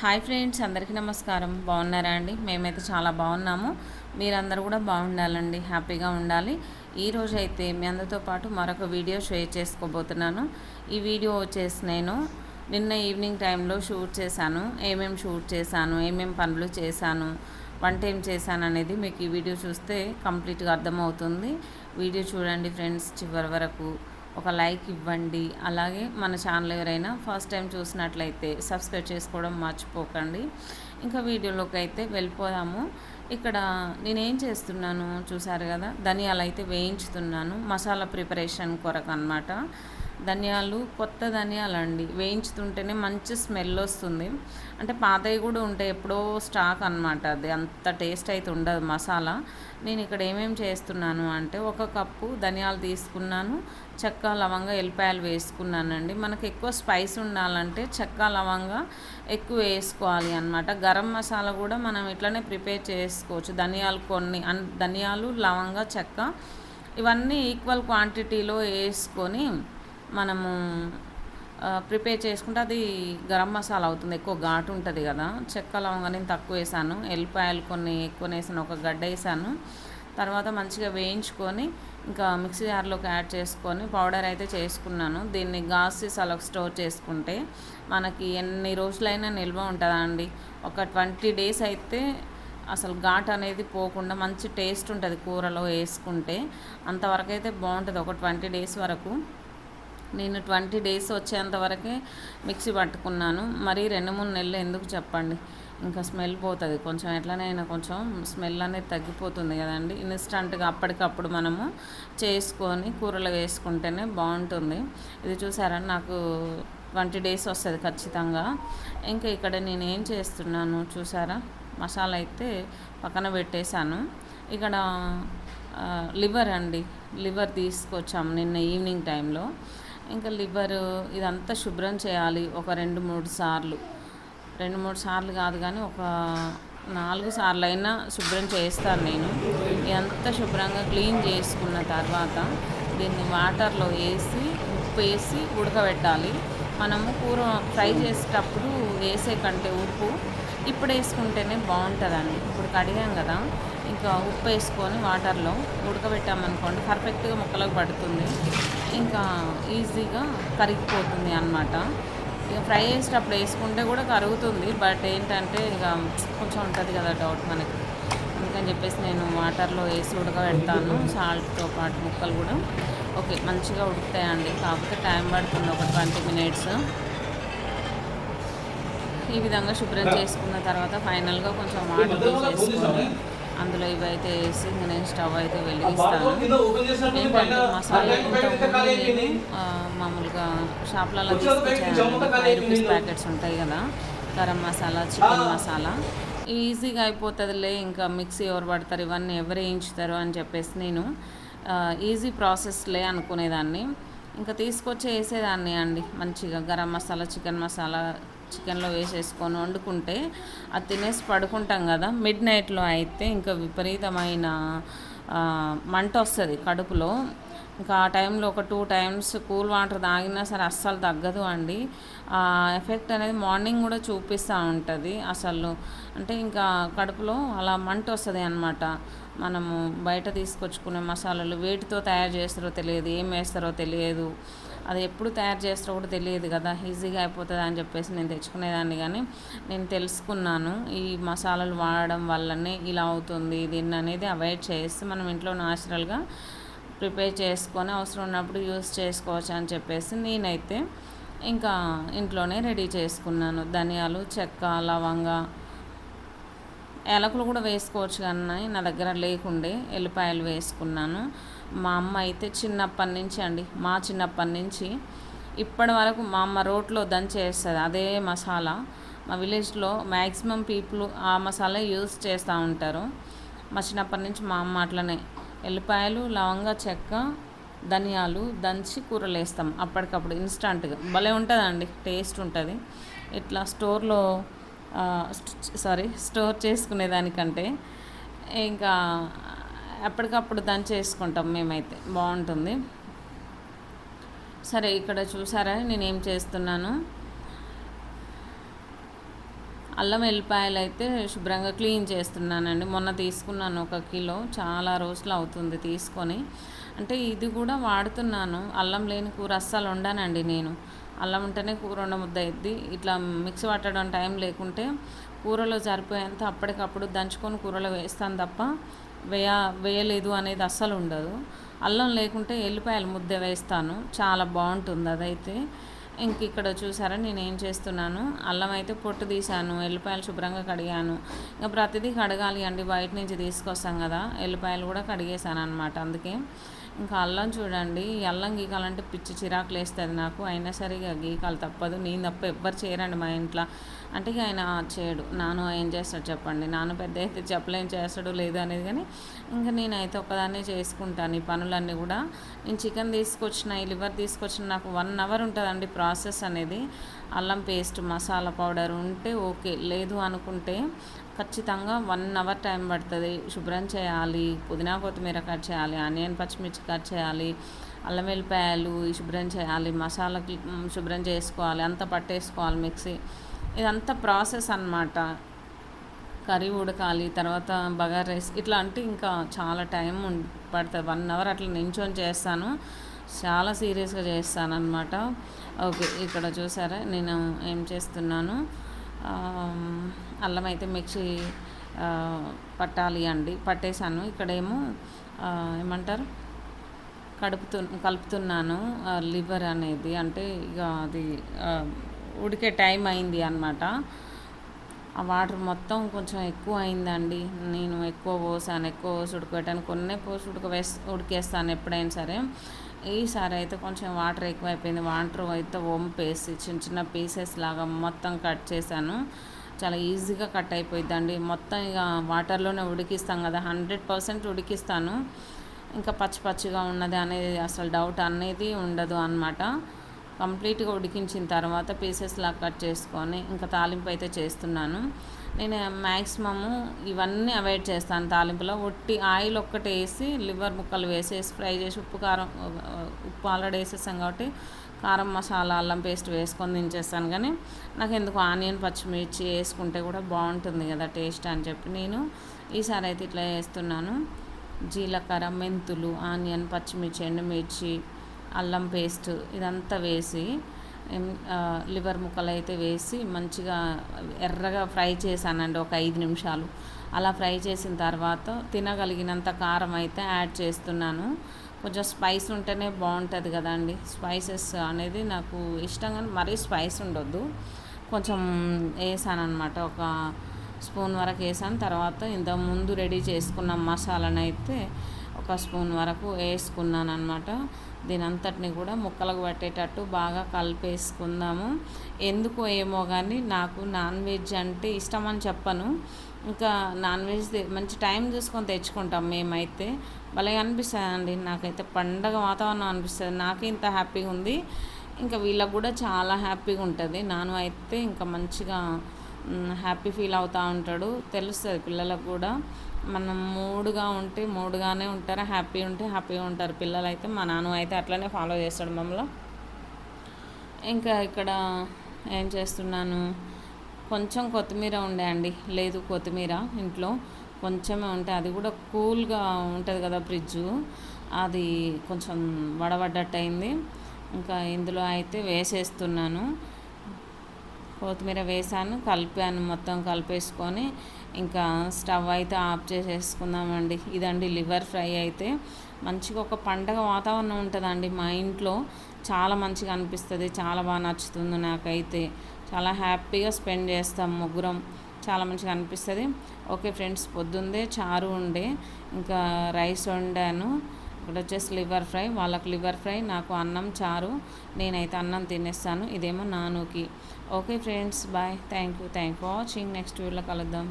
Hi friends అందరికీ నమస్కారం. బాగున్నారా అండి? మేమైతే చాలా బాగున్నాము. మీరందరూ కూడా బాగుండాలండి హ్యాపీగా ఉండాలి. ఈరోజు అయితే మీ అందరితో పాటు మరొక వీడియో షేర్ చేసుకోబోతున్నాను. ఈ వీడియో వచ్చేసి నేను నిన్న ఈవినింగ్ టైంలో షూట్ చేశాను. ఏమేమి షూట్ చేశాను ఏమేమి పనులు చేశాను వంట ఏం చేశాను అనేది మీకు ఈ వీడియో చూస్తే కంప్లీట్గా అర్థమవుతుంది. వీడియో చూడండి ఫ్రెండ్స్ చివరి వరకు. ఒక లైక్ ఇవ్వండి. అలాగే మన ఛానల్ ఎవరైనా ఫస్ట్ టైం చూసినట్లయితే సబ్స్క్రైబ్ చేసుకోవడం మర్చిపోకండి. ఇంకా వీడియోలోకి అయితే వెళ్ళిపోదాము. ఇక్కడ నేనేం చేస్తున్నాను చూసారు కదా? ధనియాలు అయితే వేయించుతున్నాను. మసాలా ప్రిపరేషన్ కొరకు అనమాట ధనియాలు కొత్త ధనియాలు అండి వేయించుతుంటేనే మంచి స్మెల్ వస్తుంది. అంటే పాతవి కూడా ఉంటాయి. ఎప్పుడో స్టాక్ అనమాట అది. అంత టేస్ట్ అయితే ఉండదు మసాలా. నేను ఇక్కడ ఏమేమి చేస్తున్నాను అంటే ఒక కప్పు ధనియాలు తీసుకున్నాను. చెక్క లవంగా ఎల్లిపాయలు వేసుకున్నానండి. మనకు ఎక్కువ స్పైస్ ఉండాలంటే చెక్క లవంగా ఎక్కువ వేసుకోవాలి అనమాట గరం మసాలా కూడా మనం ఇట్లనే ప్రిపేర్ చేసుకోవచ్చు. ధనియాలు కొన్ని ధనియాలు లవంగా చెక్క ఇవన్నీ ఈక్వల్ క్వాంటిటీలో వేసుకొని మనము ప్రిపేర్ చేసుకుంటే అది గరం మసాలా అవుతుంది. ఎక్కువ ఘాటు ఉంటుంది కదా. చెక్క లవంగా నేను తక్కువ వేసాను. ఎల్లిపాయలు కొన్ని ఎక్కువ వేసాను. ఒక గడ్డ వేసాను. తర్వాత మంచిగా వేయించుకొని ఇంకా మిక్సీ జార్లోకి యాడ్ చేసుకొని పౌడర్ అయితే చేసుకున్నాను. దీన్ని గాస్ సీసాలకు స్టోర్ చేసుకుంటే మనకి ఎన్ని రోజులైనా నిల్వ ఉంటుందా అండి ఒక ట్వంటీ డేస్ అయితే అసలు ఘాట్ అనేది పోకుండా మంచి టేస్ట్ ఉంటుంది కూరలో వేసుకుంటే. అంతవరకు అయితే బాగుంటుంది. ఒక ట్వంటీ డేస్ వరకు నేను ట్వంటీ డేస్ వచ్చేంత వరకే మిక్సీ పట్టుకున్నాను. మరి రెండు మూడు నెలలు ఎందుకు చెప్పండి? ఇంకా స్మెల్ పోతుంది. కొంచెం ఎట్లనైనా కొంచెం స్మెల్ అనేది తగ్గిపోతుంది కదండి. ఇన్స్టంట్గా అప్పటికప్పుడు మనము చేసుకొని కూరలు వేసుకుంటేనే బాగుంటుంది. ఇది చూసారా? నాకు ట్వంటీ డేస్ వస్తుంది ఖచ్చితంగా. ఇంకా ఇక్కడ నేను ఏం చేస్తున్నాను చూసారా? మసాలా అయితే పక్కన పెట్టేశాను. ఇక్కడ లివర్ అండి. లివర్ తీసుకొచ్చాము నిన్న ఈవినింగ్ టైంలో. ఇంకా లివర్ ఇదంతా శుభ్రం చేయాలి ఒక రెండు మూడు సార్లు. రెండు మూడు సార్లు కాదు కానీ ఒక నాలుగు సార్లు అయినా శుభ్రం చేస్తాను నేను. ఇదంతా శుభ్రంగా క్లీన్ చేసుకున్న తర్వాత దీన్ని వాటర్లో వేసి ఉప్పు వేసి ఉడకబెట్టాలి. మనము కూర ఫ్రై చేసేటప్పుడు వేసే కంటే ఉప్పు ఇప్పుడు వేసుకుంటేనే బాగుంటుందండి. ఇప్పుడు కడిగాం కదా ఇంకా ఉప్పు వేసుకొని వాటర్లో ఉడకబెట్టామనుకోండి పర్ఫెక్ట్గా ముక్కలకు పడుతుంది. ఇంకా ఈజీగా కరిగిపోతుంది అనమాట ఇక ఫ్రై చేసేటప్పుడు వేసుకుంటే కూడా కరుగుతుంది బట్ ఏంటంటే ఇక కొంచెం ఉంటుంది కదా డౌట్ మనకి. అందుకని చెప్పేసి నేను వాటర్లో వేసి ఉడకబెడతాను సాల్ట్తో పాటు ముక్కలు కూడా. ఓకే మంచిగా ఉడుకుతాయండి. కాకపోతే టైం పడుతుంది ఒక ట్వంటీ మినిట్స్. ఈ విధంగా శుభ్రం చేసుకున్న తర్వాత ఫైనల్గా కొంచెం వాటర్ చేసుకొని అందులో ఇవైతే వేసి నేను స్టవ్ అయితే వెలిగిస్తాను. ఏంటంటే మసాలా నేను మామూలుగా షాప్లలో తీసుకొచ్చాను ఫైవ్ రూపీస్ ప్యాకెట్స్ ఉంటాయి కదా గరం మసాలా చికెన్ మసాలా. ఈజీగా అయిపోతుందిలే ఇంకా మిక్సీ ఎవరు పడతారు ఇవన్నీ ఎవరు వేయించుతారు అని చెప్పేసి నేను ఈజీ ప్రాసెస్లే అనుకునేదాన్ని. ఇంకా తీసుకొచ్చి వేసేదాన్ని అండి మంచిగా గరం మసాలా చికెన్ మసాలా చికెన్లో వేసేసుకొని వండుకుంటే అది తినేసి పడుకుంటాం కదా. మిడ్ నైట్లో అయితే ఇంకా విపరీతమైన మంట వస్తుంది కడుపులో. ఇంకా ఆ టైంలో ఒక టూ టైమ్స్ కూల్ వాటర్ తాగినా సరే అస్సలు తగ్గదు అండి. ఆ ఎఫెక్ట్ అనేది మార్నింగ్ కూడా చూపిస్తూ ఉంటుంది అసలు. అంటే ఇంకా కడుపులో అలా మంట వస్తుంది అనమాట మనము బయట తీసుకొచ్చుకునే మసాలాలు వేటితో తయారు చేస్తారో తెలియదు ఏం వేస్తారో తెలియదు. అది ఎప్పుడు తయారు చేస్తారో కూడా తెలియదు కదా. ఈజీగా అయిపోతుంది అని చెప్పేసి నేను తెచ్చుకునేదాన్ని కానీ నేను తెలుసుకున్నాను. ఈ మసాలాలు వాడడం వల్లనే ఇలా అవుతుంది దీన్ని అనేది అవాయిడ్ చేస్తే మనం ఇంట్లో న్యాచురల్గా ప్రిపేర్ చేసుకొని అవసరం ఉన్నప్పుడు యూస్ చేసుకోవచ్చు అని చెప్పేసి నేనైతే ఇంకా ఇంట్లోనే రెడీ చేసుకున్నాను. ధనియాలు చెక్క లవంగా ఏలకులు కూడా వేసుకోవచ్చు కానీ నా దగ్గర లేకుండే ఎల్లిపాయలు వేసుకున్నాను. మా అమ్మ అయితే చిన్నప్పటి నుంచి అండి మా చిన్నప్పటి నుంచి ఇప్పటి వరకు మా అమ్మ రోట్లో దంచేస్తుంది అదే మసాలా. మా విలేజ్లో మ్యాక్సిమం పీపుల్ ఆ మసాలా యూస్ చేస్తూ ఉంటారు. మా చిన్నప్పటి నుంచి మా అమ్మ అట్లనే ఎల్లిపాయలు లవంగా చెక్క ధనియాలు దంచి కూరలు వేస్తాం అప్పటికప్పుడు ఇన్స్టంట్గా. భలే ఉంటుందండి టేస్ట్ ఉంటుంది. ఇట్లా స్టోర్లో సారీ స్టోర్ చేసుకునేదానికంటే. ఇంకా ఎప్పటికప్పుడు దాన్ని చేసుకుంటాం మేమైతే. బాగుంటుంది. సరే ఇక్కడ చూసారా? నేనేం చేస్తున్నాను? అల్లం వెల్లిపాయలు అయితే శుభ్రంగా క్లీన్ చేస్తున్నానండి. మొన్న తీసుకున్నాను ఒక కిలో. చాలా రోజులు అవుతుంది తీసుకొని. అంటే ఇది కూడా వాడుతున్నాను. అల్లం లేని కూర అస్సలు వండానండి నేను. అల్లం ఉంటేనే కూర ఉండముద్ద అయింది ఇట్లా మిక్సీ పట్టడం టైం లేకుంటే కూరలో సరిపోయేంత అప్పటికప్పుడు దంచుకొని కూరలో వేస్తాను తప్ప వేయ వేయలేదు అనేది అస్సలు ఉండదు. అల్లం లేకుంటే ఎల్లిపాయలు ముద్ద వేస్తాను. చాలా బాగుంటుంది అదైతే. ఇంక ఇక్కడ చూసారా నేను ఏం చేస్తున్నాను? అల్లం అయితే పొట్టు తీశాను ఎల్లిపాయలు శుభ్రంగా కడిగాను. ఇంకా ప్రతిదీ కడగాలి అండి బయట నుంచి తీసుకొస్తాం కదా. ఎల్లిపాయలు కూడా కడిగేసాను అనమాట అందుకే. ఇంకా అల్లం చూడండి అల్లం గీకాలంటే పిచ్చి చిరాకులు వేస్తుంది నాకు. అయినా సరే ఇక గీకాలు తప్పదు. నేను తప్ప ఎవ్వరు చేయరండి మా ఇంట్లో. అంటే ఇక ఆయన చేయడు. నాను ఏం చేస్తాడు చెప్పండి. నాను పెద్ద అయితే చెప్పలేం చేస్తాడు లేదు అనేది కానీ ఇంకా నేనైతే ఒక్కదాన్నే చేసుకుంటాను ఈ పనులన్నీ కూడా. నేను చికెన్ తీసుకొచ్చిన ఈ లివర్ తీసుకొచ్చిన నాకు వన్ అవర్ ఉంటుందండి ప్రాసెస్ అనేది. అల్లం పేస్ట్ మసాలా పౌడర్ ఉంటే ఓకే. లేదు అనుకుంటే ఖచ్చితంగా వన్ అవర్ టైం పడుతుంది. శుభ్రం చేయాలి. పుదీనా కొత్తిమీర కట్ చేయాలి. ఆనియన్ పచ్చిమిర్చి కట్ చేయాలి. అల్లం వెల్లిపాయలు శుభ్రం చేయాలి. మసాలాకి శుభ్రం చేసుకోవాలి. అంత పట్టేసుకోవాలి మిక్సీ. ఇదంతా ప్రాసెస్ అనమాట కర్రీ ఉడకాలి తర్వాత బగార్ రైస్ ఇట్లా అంటే ఇంకా చాలా టైం పడుతుంది. వన్ అవర్ అట్లా నించొని చేస్తాను. చాలా సీరియస్గా చేస్తాను అనమాట ఓకే ఇక్కడ చూసారా? నేను ఏం చేస్తున్నాను? అల్లం అయితే మిక్సీ పట్టాలి అండి. పట్టేశాను. ఇక్కడేమో ఏమంటారు? కడుపుతు కలుపుతున్నాను. లివర్ అనేది అంటే ఇక అది ఉడికే టైం అయింది అనమాట ఆ వాటర్ మొత్తం కొంచెం ఎక్కువ అయిందండి. నేను ఎక్కువ పోసాను ఎక్కువ పోసి ఉడకబెట్టాను. కొన్ని పోసి ఉడక వేసి ఉడికేస్తాను ఎప్పుడైనా సరే. ఈసారి అయితే కొంచెం వాటర్ ఎక్కువైపోయింది. వాటర్ అయితే వంపేసి చిన్న చిన్న పీసెస్ లాగా మొత్తం కట్ చేశాను. చాలా ఈజీగా కట్ అయిపోయిందండి మొత్తం ఇక వాటర్లోనే ఉడికిస్తాం కదా. హండ్రెడ్ పర్సెంట్ ఉడికిస్తాను. ఇంకా పచ్చి పచ్చిగా ఉన్నది అనేది అసలు డౌట్ అనేది ఉండదు అనమాట కంప్లీట్గా ఉడికించిన తర్వాత పీసెస్లా కట్ చేసుకొని ఇంకా తాలింపు అయితే చేస్తున్నాను. నేను మ్యాక్సిమము ఇవన్నీ అవాయిడ్ చేస్తాను తాలింపులో. ఒట్టి ఆయిల్ ఒక్కటి వేసి లివర్ ముక్కలు వేసేసి ఫ్రై చేసి ఉప్పు కారం ఉప్పు ఆల్రెడీ వేసేసాం కాబట్టి కారం మసాలా అల్లం పేస్ట్ వేసుకొని దించేస్తాను. కానీ నాకు ఎందుకు ఆనియన్ పచ్చిమిర్చి వేసుకుంటే కూడా బాగుంటుంది కదా టేస్ట్ అని చెప్పి నేను ఈసారి అయితే ఇట్లా వేస్తున్నాను. జీలకర్ర మెంతులు ఆనియన్ పచ్చిమిర్చి ఎండుమిర్చి అల్లం పేస్ట్ ఇదంతా వేసి లివర్ ముక్కలు అయితే వేసి మంచిగా ఎర్రగా ఫ్రై చేశానండి ఒక ఐదు నిమిషాలు. అలా ఫ్రై చేసిన తర్వాత తినగలిగినంత కారం అయితే యాడ్ చేస్తున్నాను. కొంచెం స్పైస్ ఉంటేనే బాగుంటుంది కదండి. స్పైసెస్ అనేది నాకు ఇష్టం కానీ మరీ స్పైస్ ఉండొద్దు. కొంచెం వేసాను అనమాట ఒక స్పూన్ వరకు వేసాను. తర్వాత ఇంత ముందు రెడీ చేసుకున్న మసాలానైతే ఒక స్పూన్ వరకు వేసుకున్నాను అనమాట దీని అంతటిని కూడా ముక్కలకు పట్టేటట్టు బాగా కలిపేసుకుందాము. ఎందుకు ఏమో కానీ నాకు నాన్ వెజ్ అంటే ఇష్టం అని చెప్పను. ఇంకా నాన్ వెజ్ మంచి టైం చూసుకొని తెచ్చుకుంటాం మేమైతే. భలే అనిపిస్తుంది అండి నాకైతే పండగ వాతావరణం అనిపిస్తుంది. నాకే ఇంత హ్యాపీగా ఉంది ఇంకా వీళ్ళకు కూడా చాలా హ్యాపీగా ఉంటుంది నాను అయితే ఇంకా మంచిగా హ్యాపీ ఫీల్ అవుతూ ఉంటాడు. తెలుస్తుంది పిల్లలకు కూడా. మనం మూడుగా ఉంటే మూడుగానే ఉంటారు హ్యాపీ ఉంటే హ్యాపీగా ఉంటారు. పిల్లలు అయితే మా నాన్న అయితే అట్లనే ఫాలో చేస్తాడు మమ్మల్ని. ఇంకా ఇక్కడ ఏం చేస్తున్నాను? కొంచెం కొత్తిమీర ఉండే అండి. లేదు కొత్తిమీర ఇంట్లో. కొంచెమే ఉంటే అది కూడా కూల్గా ఉంటుంది కదా ఫ్రిడ్జ్. అది కొంచెం వడబడ్డట్టు అయింది ఇంకా ఇందులో అయితే వేసేస్తున్నాను. కొత్తిమీర వేసాను కలిపాను మొత్తం కలిపేసుకొని ఇంకా స్టవ్ అయితే ఆఫ్ చేసేసుకుందామండి. ఇదండి లివర్ ఫ్రై అయితే. మంచిగా ఒక పండగ వాతావరణం ఉంటుందండి మా ఇంట్లో. చాలా మంచిగా అనిపిస్తుంది చాలా బాగా నచ్చుతుంది నాకైతే. చాలా హ్యాపీగా స్పెండ్ చేస్తాం ముగ్గురం. చాలా మంచిగా అనిపిస్తుంది. ఓకే ఫ్రెండ్స్ పొద్దుందే చారు ఉండే ఇంకా రైస్ వండాను. ఇక్కడ వచ్చేసి లివర్ ఫ్రై వాళ్ళకి లివర్ ఫ్రై నాకు అన్నం చారు నేనైతే అన్నం తినేస్తాను. ఇదేమో నానుకి. Okay friends bye. Thank you thank for watching. Next వీడియోలో కలుద్దాం.